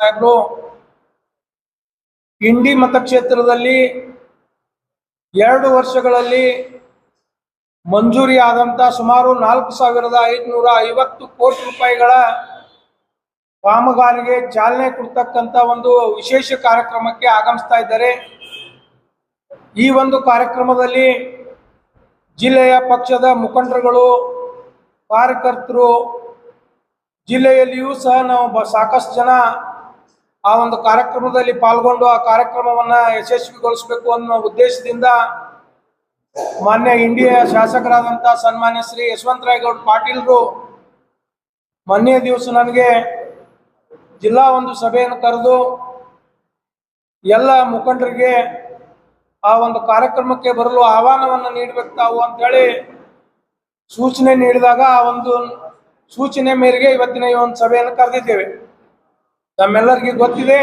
ಸಾಹೇಬ್ರು ಇಂಡಿ ಮತಕ್ಷೇತ್ರದಲ್ಲಿ ಎರಡು ವರ್ಷಗಳಲ್ಲಿ ಮಂಜೂರಿ ಆದಂತ ಸುಮಾರು ನಾಲ್ಕು ಸಾವಿರದ ಐದುನೂರ ಐವತ್ತು ಕೋಟಿ ರೂಪಾಯಿಗಳ ಕಾಮಗಾರಿಗೆ ಚಾಲನೆ ಕೊಡ್ತಕ್ಕಂತ ಒಂದು ವಿಶೇಷ ಕಾರ್ಯಕ್ರಮಕ್ಕೆ ಆಗಮಿಸ್ತಾ ಇದ್ದಾರೆ. ಈ ಒಂದು ಕಾರ್ಯಕ್ರಮದಲ್ಲಿ ಜಿಲ್ಲೆಯ ಪಕ್ಷದ ಮುಖಂಡರುಗಳು, ಕಾರ್ಯಕರ್ತರು, ಜಿಲ್ಲೆಯಲ್ಲಿಯೂ ಸಹ ನಾವು ಸಾಕಷ್ಟು ಜನ ಆ ಒಂದು ಕಾರ್ಯಕ್ರಮದಲ್ಲಿ ಪಾಲ್ಗೊಂಡು ಆ ಕಾರ್ಯಕ್ರಮವನ್ನ ಯಶಸ್ವಿಗೊಳಿಸಬೇಕು ಅನ್ನೋ ಉದ್ದೇಶದಿಂದ ಮಾನ್ಯ ಇಂಡಿಯಾ ಶಾಸಕರಾದಂಥ ಸನ್ಮಾನ್ಯ ಶ್ರೀ ಯಶವಂತರಾಯಗೌಡ ಪಾಟೀಲ್ರು ಮೊನ್ನೆ ದಿವಸ ನನಗೆ ಜಿಲ್ಲಾ ಒಂದು ಸಭೆಯನ್ನು ಕರೆದು ಎಲ್ಲ ಮುಖಂಡರಿಗೆ ಆ ಒಂದು ಕಾರ್ಯಕ್ರಮಕ್ಕೆ ಬರಲು ಆಹ್ವಾನವನ್ನು ನೀಡಬೇಕು ತಾವು ಅಂತೇಳಿ ಸೂಚನೆ ನೀಡಿದಾಗ ಆ ಒಂದು ಸೂಚನೆ ಮೇರೆಗೆ ಇವತ್ತಿನ ಈ ಒಂದು ಸಭೆಯನ್ನು ಕರೆದಿದ್ದೇವೆ. ತಮ್ಮೆಲ್ಲರಿಗೂ ಗೊತ್ತಿದೆ.